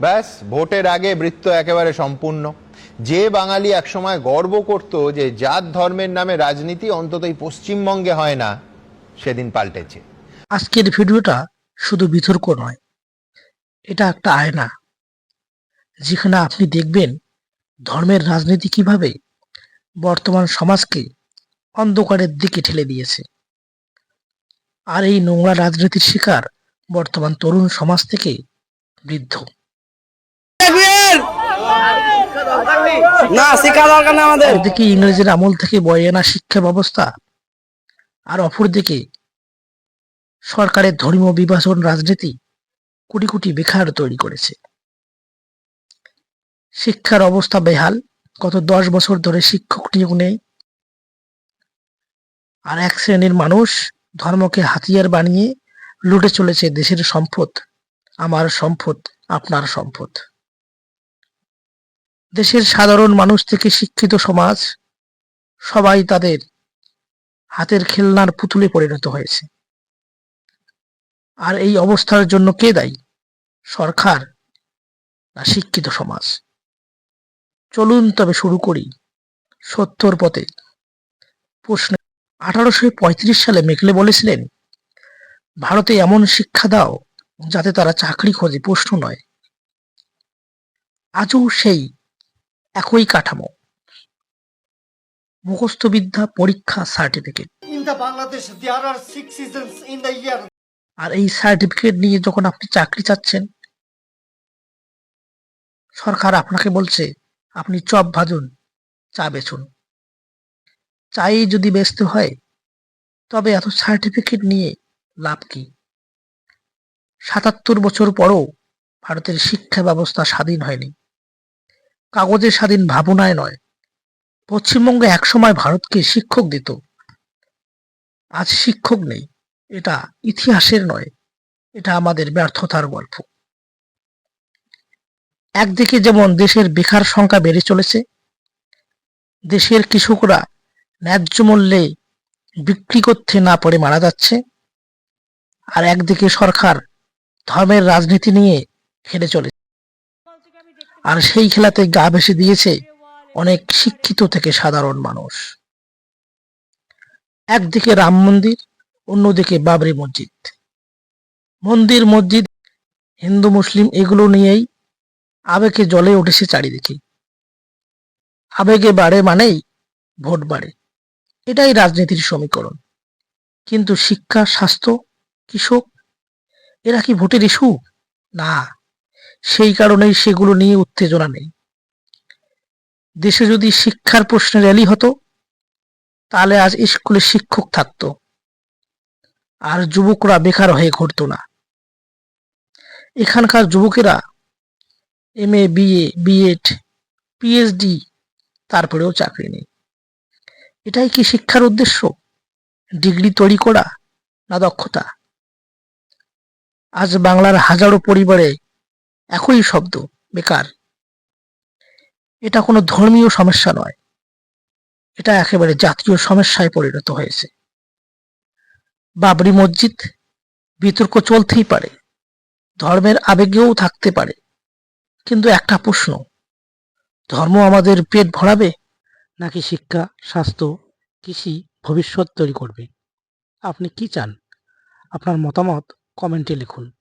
ব্যাস, ভোটের আগে বৃত্ত একেবারে সম্পূর্ণ। যে বাঙালি একসময় গর্ব করত যে জাত ধর্মের নামে রাজনীতি অন্তত পশ্চিমবঙ্গে হয় না, সেদিন পাল্টেছে। আজকের ভিডিওটা শুধু বিতর্ক নয়, এটা একটা আয়না। যেখানে আপনি দেখবেন ধর্মের রাজনীতি কীভাবে বর্তমান সমাজকে অন্ধকারের দিকে ঠেলে দিয়েছে। আর এই নোংরা রাজনীতির শিকার বর্তমান তরুণ সমাজ থেকে বৃদ্ধ। না, শিক্ষা দরকার আমাদের। একদিকে ইংরেজের আমল থেকে বয়ে আনা শিক্ষা ব্যবস্থা? আর অপরদিকে, সরকারের ধর্মীয় বিভাজন রাজনীতি কোটি কোটি বেকার তৈরি করেছে। শিক্ষার অবস্থা বেহাল। গত দশ বছর ধরে শিক্ষক নিয়োগ নেই। আর এক শ্রেণির মানুষ ধর্মকে হাতিয়ার বানিয়ে লুটে চলেছে দেশের সম্পদ। আমার সম্পদ, আপনার সম্পদ। দেশের সাধারণ মানুষ থেকে শিক্ষিত সমাজ সবাই তাদের হাতের খেলনার পুতুলে পরিণত হয়েছে। আর এই অবস্থার জন্য কে দায়ী? সরকার না শিক্ষিত সমাজ? চলুন তবে শুরু করি সত্যর পথে। প্রশ্ন, আঠারোশো পঁয়ত্রিশ সালে মেকলে বলেছিলেন, ভারতে এমন শিক্ষা দাও যাতে তারা চাকরি খোঁজে, প্রশ্ন নয়। আজও সেই একই কাঠামো। মুখস্থবিদ্যা পরীক্ষা সার্টিফিকেট. আর এই সার্টিফিকেট নিয়ে যখন আপনি চাকরি চাচ্ছেন সরকার আপনাকে বলছে আপনি চপ ভাজুন চা বেচুন। চাই যদি বেচতে হয় তবে এত সার্টিফিকেট নিয়ে লাভ কি? সাতাত্তর বছর পরও ভারতের শিক্ষা ব্যবস্থা স্বাধীন হয়নি। কাগজে স্বাধীন ভাবনায় নয়। পশ্চিমবঙ্গে একসময় ভারতকে শিক্ষক দিত। আজ শিক্ষক নেই, এটা ইতিহাসের নয়, এটা আমাদের ব্যর্থতার গল্প। একদিকে যেমন দেশের বেকার সংখ্যা বেড়ে চলেছে, দেশের কৃষকরা ন্যায্য মূল্যে বিক্রি করতে না পারে মারা যাচ্ছে, আর একদিকে সরকার ধর্মের রাজনীতি নিয়ে খেলে চলে আর সেই খেলাতে গা ভেসে দিয়েছে অনেক শিক্ষিত থেকে সাধারণ মানুষ। একদিকে রাম মন্দির, অন্যদিকে বাবরি মসজিদ। মন্দির, মসজিদ, হিন্দু, মুসলিম এগুলো নিয়েই আবেগে জলে উঠেছে চারিদিকে। আবেগে বাড়ে মানেই ভোট বাড়ে। এটাই রাজনীতির সমীকরণ। কিন্তু শিক্ষা, স্বাস্থ্য, কৃষক, এরা কি ভোটের ইস্যু? না। সেই কারণেই সেগুলো নিয়ে উত্তেজনা নেই। দেশে যদি শিক্ষার প্রশ্নে র্যালি হতো, তাহলে আজ স্কুলে শিক্ষক থাকতো। আর যুবকরা বেকার হয়ে ঘুরতো না। এখানকার যুবকেরা M A BA BEd PhD তারপরেও চাকরি নেই। এটাই কি শিক্ষার উদ্দেশ্য? ডিগ্রি তৈরি করা না দক্ষতা? আজ বাংলার হাজারো পরিবারে একই শব্দ, বেকার। এটা কোনো ধর্মীয় সমস্যা নয়। এটা একেবারে জাতীয় সমস্যায় পরিণত হয়েছে। বাবরি মসজিদ বিতর্ক চলতেই পারে, ধর্মের আবেগেও থাকতে পারে। কিন্তু একটা প্রশ্ন, ধর্ম আমাদের পেট ভরাবে নাকি শিক্ষা, স্বাস্থ্য, কৃষি, ভবিষ্যৎ তৈরি করবে? আপনি কি চান? আপনার মতামত কমেন্টে লিখুন।